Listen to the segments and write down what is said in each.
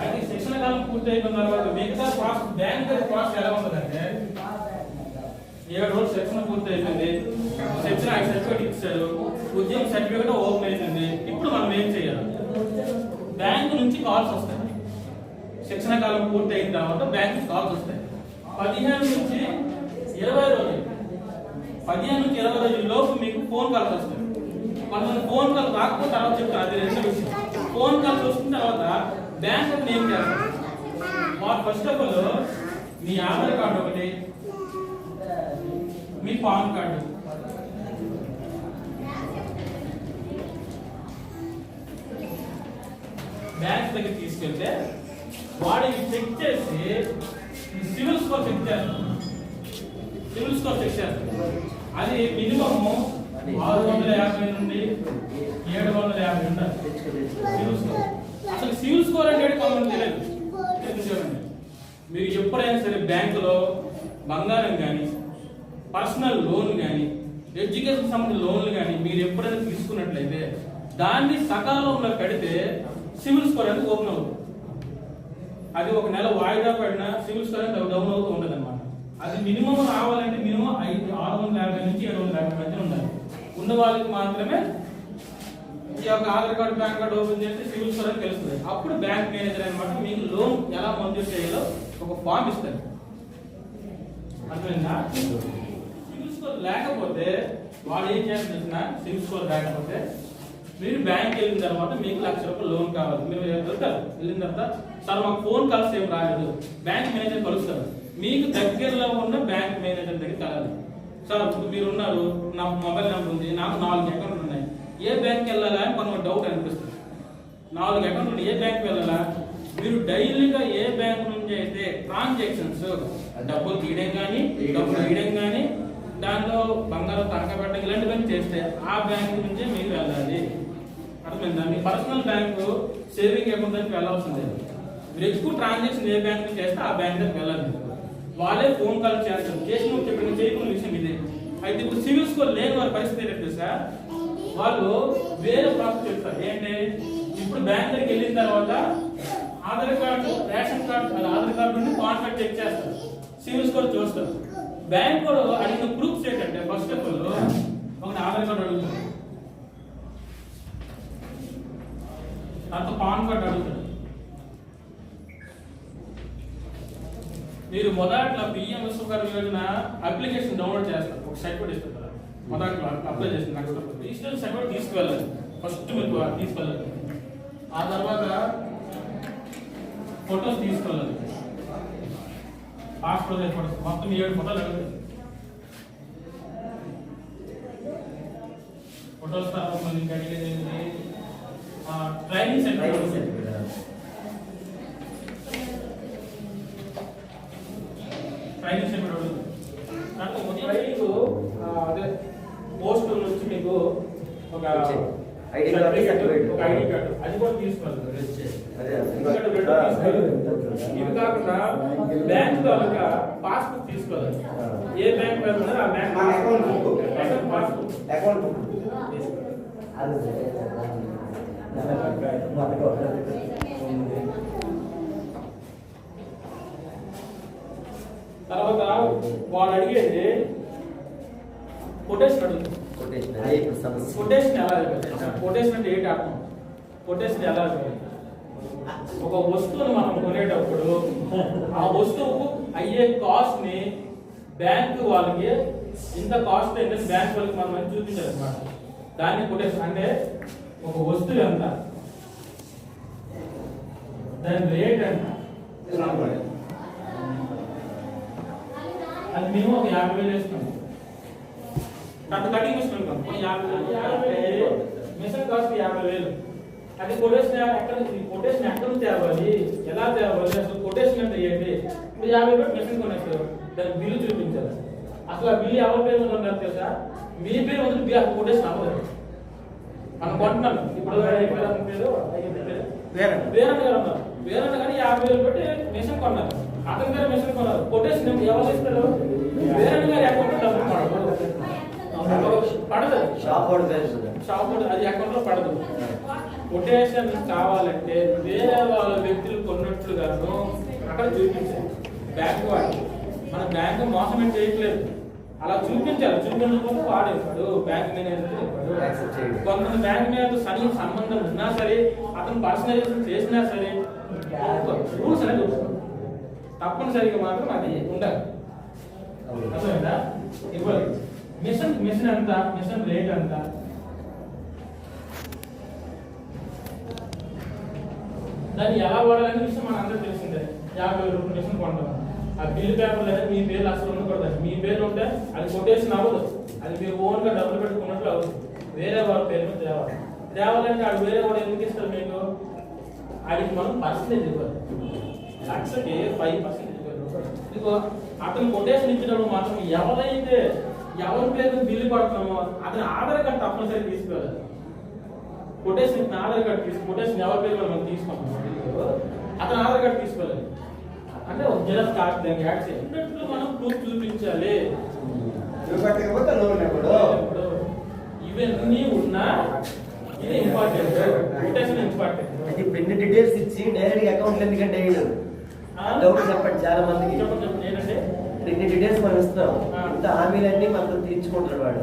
అయితే శిక్షణ కాలం పూర్తి తర్వాత మిగతా ప్రాసెస్ బ్యాంక్ ప్రాసెస్ ఎలా ఉంటుందంటే ఏడు రోజులు శిక్షణ పూర్తయిపోయింది శిక్షణ ఆయన సర్టిఫికేట్ ఇచ్చాడు. ఉద్యోగం సర్టిఫికేట్ ఓపెన్ అయిపోయింది. ఇప్పుడు మనం ఏం చేయాలి? బ్యాంకు నుంచి కాల్స్ వస్తాయి. శిక్షణ కాలం పూర్తి అయిన తర్వాత బ్యాంక్ నుంచి కాల్స్ వస్తాయి. పదిహేను నుంచి ఇరవై రోజులు. పదిహేను నుంచి ఇరవై రోజుల లోపు మీకు ఫోన్ కాల్స్ వస్తాయి. మనం ఫోన్ కాల్ రాకపోతే తర్వాత చెప్తాను అది రెండు విషయం. ఫోన్ కాల్స్ వచ్చిన తర్వాత బ్యాంక్ ఏం చేస్తారు వారు ఫస్ట్ ఆఫ్ ఆల్ మీ ఆధార్ కార్డు ఒకటి మీ పాన్ కార్డు. బ్యాంక్ దగ్గర తీసుకెళ్తే వాడికి చెక్ చేసి సివిల్ స్కోర్ చెక్ చేస్తారు సివిల్ స్కోర్ చెక్ చేస్తారు అది మినిమమ్ ఆరు వందల యాభై నుండి ఏడు వందల యాభై ఉండాలి. Civil score. అసలు సివిల్ స్కోర్ అనేది కొంతమంది తెలియదు. తెలుసుకోండి మీరు ఎప్పుడైనా సరే బ్యాంకులో బంగారం కానీ పర్సనల్ లోన్ కానీ ఎడ్యుకేషన్ సంబంధించిన లోన్లు కానీ మీరు ఎప్పుడైనా తీసుకున్నట్లయితే దాన్ని సకాలంలో కడితే సివిల్ స్కోర్ అనేది ఓపెన్ అవుతుంది. అది ఒక నెల వాయిదా పడిన సివిల్ స్కోర్ అనేది డౌన్ అవుతూ ఉండదు అనమాట అది మినిమం రావాలంటే మినిమం ఐదు ఆరు వందల యాభై నుంచి ఏడు వందల యాభై మధ్య ఉండాలి. ఉన్న వాళ్ళకి మాత్రమే ఈ యొక్క Aadhaar card bank card open చేస్తే సివిల్ స్కోర్ అని తెలుస్తుంది. అప్పుడు బ్యాంక్ మేనేజర్ అనమాట మీకు లోన్ ఎలా మంజూరు చేయాలో ఒక ఫామ్ ఇస్తారు అర్థమైందా? సివిల్ స్కోర్ లేకపోతే వాళ్ళు ఏం చేస్తారు తెలిసిన సివిల్ స్కోర్ లేకపోతే మీరు బ్యాంక్ వెళ్ళిన తర్వాత మీకు లక్ష రూపాయలు లోన్ కావాలి. మీరు వెళ్తారు. వెళ్ళిన తర్వాత సార్ మాకు ఫోన్ కాల్స్ ఏం రాలేదు. బ్యాంక్ మేనేజర్ కలుస్తారు మీకు దగ్గరలో ఉన్న బ్యాంక్ మేనేజర్ దగ్గర కలాలి సార్ ఇప్పుడు మీరు ఉన్నారు నాకు మొబైల్ నెంబర్ ఉంది నాకు నాలుగు అకౌంట్ ఏ బ్యాంక్ వెళ్ళాలా అని కొంత డౌట్ అనిపిస్తుంది. నాలుగు అకౌంట్లు ఏ బ్యాంక్ వెళ్ళాలా? మీరు డైలీగా ఏ బ్యాంక్ నుంచి అయితే ట్రాన్సాక్షన్స్ డబ్బులు తీయడం కానీ డబ్బులు తీయడం కానీ దాంట్లో బంగారం తనఖా పెట్టడం ఇలాంటివన్నీ చేస్తే ఆ బ్యాంక్ నుంచే మీరు వెళ్ళాలి. అర్థమైందా? మీ పర్సనల్ బ్యాంకు సేవింగ్ అకౌంట్ దగ్గరికి వెళ్ళాల్సిందే. మీరు ఎక్కువ ట్రాన్సాక్షన్ ఏ బ్యాంక్ నుంచి చేస్తే ఆ బ్యాంక్ దగ్గరికి వెళ్ళాలి వాళ్ళే ఫోన్ కాల్ చేస్తారు. చేసిన చెప్పిన చేయకుండా విషయం ఇదే. అయితే ఇప్పుడు సివిల్ స్కోర్ లేని వారి పరిస్థితి ఏంటంటే సార్ వాళ్ళు వేరే ప్రాసెస్ చెప్తారు ఏంటి? ఇప్పుడు బ్యాంక్ దగ్గరికి వెళ్ళిన తర్వాత Aadhaar card ration card Aadhaar card నుండి కాంట్రాక్ట్ చెక్ చేస్తారు. సివిల్ స్కోర్ చూస్తారు. బ్యాంక్ కూడా అడిగిన ప్రూఫ్స్ ఏంటంటే ఫస్ట్ ఆఫ్ ఆల్ ఒక ఆధార్ కార్డు అడుగుతారు. తర్వాత పాన్ కార్డు అడుగుతారు. మీరు మొదట్లో PM Vishwakarma Yojana application download చేస్తారు. ఒక సర్టిఫికేట్ ఇస్తారు. మొదట్లో అప్లై చేసిన నెక్స్ట్ రిజిస్టర్ సర్టిఫికేట్ తీసుకువెళ్ళాలి ఫస్ట్ మీరు తీసుకెళ్ళాలి ఆ తర్వాత ఫొటోస్ తీసుకెళ్ళాలి పాస్పోర్ట్ సైజ్ ఫోటోస్. మొత్తం ఏడు ఫోటోలు ఫొటోస్ తర్వాత మళ్ళీ ఇంకా అడిగేది ట్రైనింగ్ సెంటర్ ట్రైనింగ్ సెంటర్ అడుగుతుంది అంటే ట్రైనింగ్ ఆ, అదే పోస్ట్ నుంచి మీకు ఒక ఐడి కార్డు, సర్టిఫికేట్. ఒక ఐడి కార్డు అది కూడా తీసుకోవాలి అదే ఎందుకంటే రెండు తీసుకోవాలి. ఇవి కాకుండా బ్యాంక్ తాలూకా పాస్బుక్ తీసుకోవాలి ఏ బ్యాంక్ వెళ్తున్నారు ఆ బ్యాంక్ మా account book. Account passbook account తర్వాత వాడు అడిగేది కొటేషన్ అడుగుతుంది కొటేషన్ ఎలా ఇవ్వాలి కొటేషన్ అంటే ఏంటి అర్థం? కొటేషన్ ఎలా ఒక వస్తువుని మనం కొనేటప్పుడు ఆ వస్తువుకు అయ్యే కాస్ట్ని బ్యాంక్ వాళ్ళకి ఇంత కాస్ట్ అయితే బ్యాంక్ వాళ్ళకి మనం అని చూపించాలి అనమాట దాన్ని కొటేషన్ అంటే ఒక వస్తువు ఎంత? దాని రేట్ ఎంత? అది మినిమం ఒక యాభై వేలు వేసుకుంటాం. అంత కటింగ్ యాభై వేలు మిషన్ కాస్ట్ యాభై వేలు అది కొటేషన్ ఎక్కడ నుంచి కొటేషన్ ఎక్కడ నుంచి తేవాలి ఎలా తేవాలి అసలు కొటేషన్ అంటే ఏంటి ఇప్పుడు యాభై వేలు మిషన్ కొనేస్తారు దాని బిల్లు చూపించాలి అసలు ఆ బిల్లు ఎవరి పేరు ఉండాలి తెలుసా మీ పేరు ఉంది బిల్ అసలు కొటేషన్ అవ్వదు మనం కొంటున్నాం ఇప్పుడు ఏ పేరు అతని పేరు అయ్యే పేరు వేరన్న. వేరన్న గారు ఉన్నారు వేరన్న గారు యాభై వేలు పెట్టి మిషన్ కొన్నారు అతని గారు మిషన్ కొన్నారు కొటేషన్ ఎవరు ఇస్తారు వేరన్న గారి అకౌంట్ డబ్బులు పడదు. షాప్ షాప్ అది అకౌంట్లో పడదు. కొటేషన్ కావాలంటే వేరే వాళ్ళ వ్యక్తులు కొన్న అక్కడ చూపించాలి. బ్యాంక్ వాడు మన బ్యాంక్ మోసం ఏం చేయట్లేదు. అలా చూపించాలి. చూపించకపోతే వాడు వాడు బ్యాంక్ మేనేజర్. కొంతమంది బ్యాంక్ మేనేజర్ సరి సంబంధం ఉన్నా సరే అతను పర్సనలైజేషన్ చేసినా సరే రూల్స్ అనేది. తప్పనిసరిగా మాత్రం అది ఉండాలి. ఇవ్వాలి. మిషన్ మిషన్ ఎంత? మిషన్ రేట్ ఎంత? దాన్ని ఎలా వాడాలనే విషయం మన అందరూ తెలిసిందే. యాభై వేల రూపాయల మిషన్ కొంటాం ఆ బిల్లు పేపర్ లేదా మీ పేరు అసలు ఉండకూడదు. మీ పేర్లు ఉంటే అది కొటేషన్ అవ్వదు. అది మీరు ఓన్గా డబ్బులు పెట్టుకున్నట్లు అవ్వదు వేరే వాళ్ళ పేరు మీద తేవాలి. తేవాలంటే ఆడు వేరే వాడు ఎందుకు ఇస్తారు మీకు? ఆడికి మనం పర్సెంటేజ్ ఇవ్వాలి. లక్షకి ఫైవ్ పర్సెంట్ ఇవ్వాలి. ఇదిగో అతను కొటేషన్ ఇచ్చినప్పుడు మాత్రం ఎవరైతే ఎవరి పేరు బిల్లు పడుతున్నామో అతని ఆధార్ కార్డు తప్పనిసరి తీసుకెళ్ళాలి కొటేషన్ ఆధార్ కార్డు తీసు కొటేషన్ ఎవరి పేరు మనం తీసుకుంటాం అతను ఆధార్ కార్డు తీసుకోవాలి. అంటే ఒక జిరాక్స్ కార్డు దానికి యాడ్ చేయాలి మనం ప్రూఫ్ చూపించాలి. ఇవన్నీ ఉన్నా ఇది ఇంపార్టెంట్ కొటేషన్ ఇంపార్టెంట్ అది ఇప్పుడు డీటెయిల్స్ ఇచ్చి డైరెక్ట్ అకౌంట్ ఎందుకంటే డౌట్ చెప్పండి చాలా మందికి. చెప్పండి. ఏంటంటే ఇన్ని డీటెయిల్స్ మనం ఇస్తున్నాం. ఇంత హామీలన్నీ మనతో తీర్చుకుంటాడు వాడు.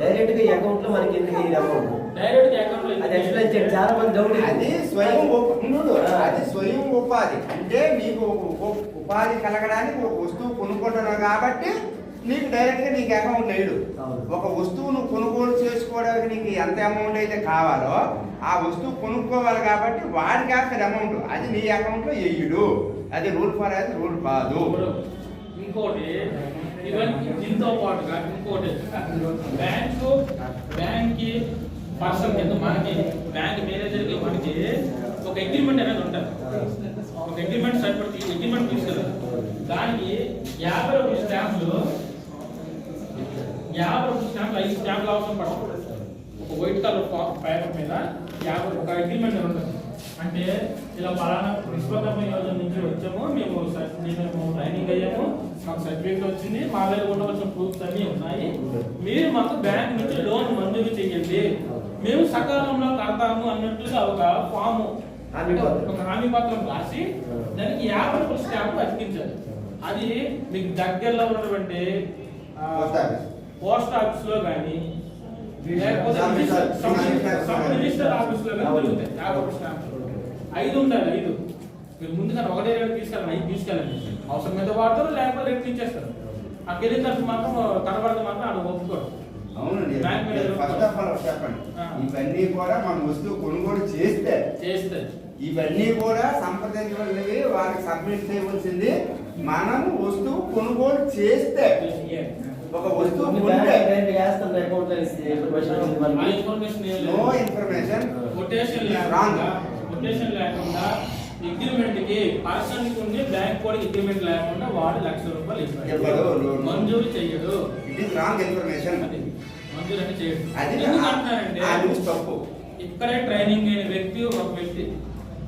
డైరెక్ట్గా ఈ అకౌంట్లో మనకి ఎందుకు ఈ అమౌంట్ డైరెక్ట్ అకౌంట్లో అది ఎక్స్ప్లెయిన్ చేయండి. చాలా మంది డౌట్ అది స్వయం. అది స్వయం ఉపాధి. అంటే నీకు ఉపాధి కలగడానికి ఒక వస్తువు కొనుక్కుంటున్నావు కాబట్టి నీకు డైరెక్ట్గా నీకు అకౌంట్ వేయడు అవును. ఒక వస్తువు నువ్వు కొనుగోలు చేసుకోవడానికి నీకు ఎంత అమౌంట్ అయితే కావాలో ఆ వస్తువు కొనుక్కోవాలి కాబట్టి వాడికి వేస్తాడు అమౌంట్ అది నీ అకౌంట్లో వేయడు అది రూల్ ఫర్ అది రూల్ కాదు. ఇంకోటి ఇవన్నీ దీంతో పాటుగా ఇంకోటి బ్యాంకు బ్యాంక్కి పర్సన్ కింద మనకి బ్యాంక్ మేనేజర్కి మనకి ఒక అగ్రిమెంట్ అనేది ఉంటుంది. ఒక అగ్రిమెంట్ సరిపడి అగ్రిమెంట్ తీసుకెళ్ళాలి. దానికి యాభై రూపాయల స్టాంపులు యాభై రూపాయల స్టాంపులు ఐదు స్టాంపులు అవసరం పడకూడదు ఒక వైట్ కలర్ పేపర్ మీద యాభై ఒక అగ్రిమెంట్ ఉంటుంది. అంటే ఇలా పలానా విశ్వకర్మ యోజన నుంచి వచ్చాము మేము మేము ట్రైనింగ్ అయ్యాము మాకు సర్టిఫికేట్ వచ్చింది మా దగ్గర ఉండవలసిన ప్రూఫ్స్ అన్ని ఉన్నాయి మీరు మాకు బ్యాంక్ నుంచి లోన్ మంజూరు చేయండి మేము సకాలంలో కడతాము అన్నట్లుగా ఒక ఫామ్. ఒక హామీ పత్రం రాసి దానికి యాభై రూపాయల స్టాంప్ అతికించాలి అది మీకు దగ్గరలో ఉన్నటువంటి పోస్ట్ ఆఫీస్. లో కానీ లేకపోతే సబ్ రిజిస్టర్ ఆఫీస్లో కానీ. దొరుకుతాయి యాభై రూపాయల స్టాంప్ ఐదు ఉండాలి ఐదు. మీరు ముందుగా ఒకటే రేటు తీసుకెళ్ళండి ఐదు తీసుకెళ్ళండి. అవసరం మీద వాడతారు లేకపోతే ఇచ్చేస్తారు. ఆ కెరీర్ ఖర్చు మాత్రం కనబడదు మాత్రం ఆడు ఒప్పుకోడు. అవునండి. ఫస్ట్ ఆఫ్ ఆల్ చెప్పండి. ఇవన్నీ కూడా మన వస్తువు కొనుగోలు చేస్తే చేస్తే. ఇవన్నీ కూడా సంప్రదించవలసినవి వారికి సబ్మిట్ చేయవలసింది మనం వస్తువు కొనుగోలు చేస్తే. ఒక వస్తువు నో. ఇన్ఫర్మేషన్ రాంగ్ లేకుండా కొటేషన్ లేకుండా అగ్రిమెంట్కి పర్సన్కి ఉంది బ్యాంక్ కూడా అగ్రిమెంట్ లేకుండా వాడు లక్ష రూపాయలు ఇవ్వడు, లోన్. మంజూరు చెయ్యడు. ఇట్ ఈస్ రాంగ్ ఇన్ఫర్మేషన్ అది. మంజూరు అంటే చేయడు అది ఎందుకు ఆ అంటున్నారంటే న్యూస్ తప్పు. ఇక్కడే ట్రైనింగ్ అయిన వ్యక్తి ఒక వ్యక్తి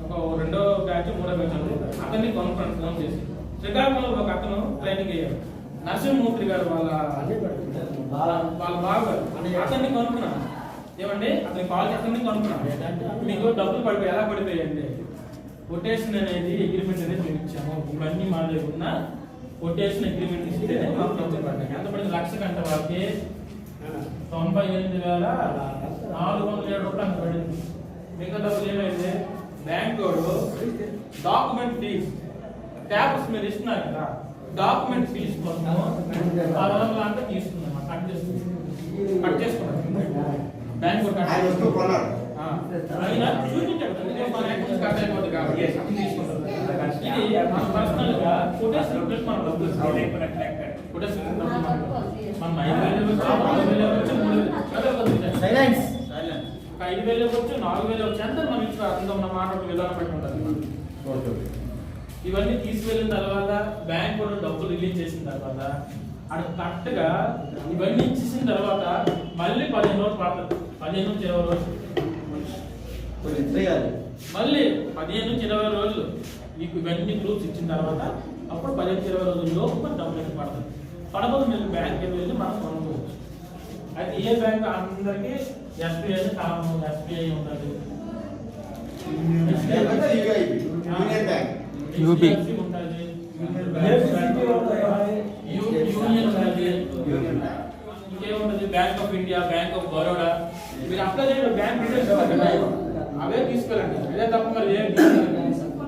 ఒక రెండో బ్యాచ్ మూడో బ్యాచ్ అతన్ని కొనుక్కోండి ఫోన్ చేసి శ్రీకాకుళంలో ఒక అతను ట్రైనింగ్ అయ్యాడు. నరసింహమూర్తి గారు వాళ్ళ వాళ్ళ బాగా అతన్ని కొనుక్కున్నాను ఏమండి? అతనికి కాల్ చేస్తుంది కొనుక్కున్నాను. మీకు డబ్బులు పడిపోయి ఎలా పడిపోయాయండి? కొటేషన్ అనేది అగ్రిమెంట్ అనేది మేము ఇచ్చాము. ఇవన్నీ మా దగ్గర ఉన్న కొటేషన్ అగ్రిమెంట్ ఇస్తేనే మాకు డబ్బులు పడ్డాయి ఎంత పడింది? లక్ష కంటే వాళ్ళకి తొంభై ఎనిమిది వేల నాలుగు వందల ఏడు రూపాయలు పడింది? మిగతా డబ్బులు ఏమైంది? బ్యాంక్ వాడు డాక్యుమెంట్ ఫీజ్ పేపర్స్ మీరు ఇస్తున్నారు కదా డాక్యుమెంట్ ఫీజ్ కోసం ఆరు వందల అంతా తీసుకున్నాం. కట్ చేసుకున్నాం కట్ చేసుకున్నాం. బ్యాంక్ ఆయన వస్తువు చేసుకున్నాం. కొన్నారు ఆ, అయినా చూపించాడు. ఇది మన పర్సనల్గా ప్లస్ మన డబ్బులు. మనం ఐదు వేలు నాలుగు వేలు ఒక. సైలెన్స్ ఐదు వేలు ఇవ్వచ్చు నాలుగు వేలు ఇవ్వచ్చు ఎంత మనం ఇచ్చిన అందులో మన మాట విధానం ఇవన్నీ తీసుకెళ్ళిన తర్వాత బ్యాంక్ కూడా డబ్బులు రిలీజ్ చేసిన తర్వాత అక్కడ కరెక్ట్గా ఇవన్నీ ఇచ్చేసిన తర్వాత మళ్ళీ పదిహేను రోజులు పదిహేను నుంచి ఇరవై రోజులు. మళ్ళీ పదిహేను నుంచి ఇరవై రోజులు మీకు ఇవన్నీ ప్రూఫ్స్ ఇచ్చిన తర్వాత అప్పుడు పదిహేను నుంచి ఇరవై రోజుల లోపు మన డబ్బులు అయితే పడుతుంది పడకపోతే మీరు బ్యాంక్కి వెళ్ళి మనం కొనుక్కోవచ్చు. అయితే ఏ బ్యాంక్ అందరికీ ఎస్బీఐ కామన్ ఎస్బీఐ ఉంటుంది. లేకపోతే UIB, యూనియన్ బ్యాంక్ HDFC ఉంటుంది ఏముంటది bank of India bank of Baroda మీరు అప్లై చేయడం బ్యాంక్ డీటెయిల్స్ అవే తీసుకెళ్ళండి. అదే తప్ప మరి ఏం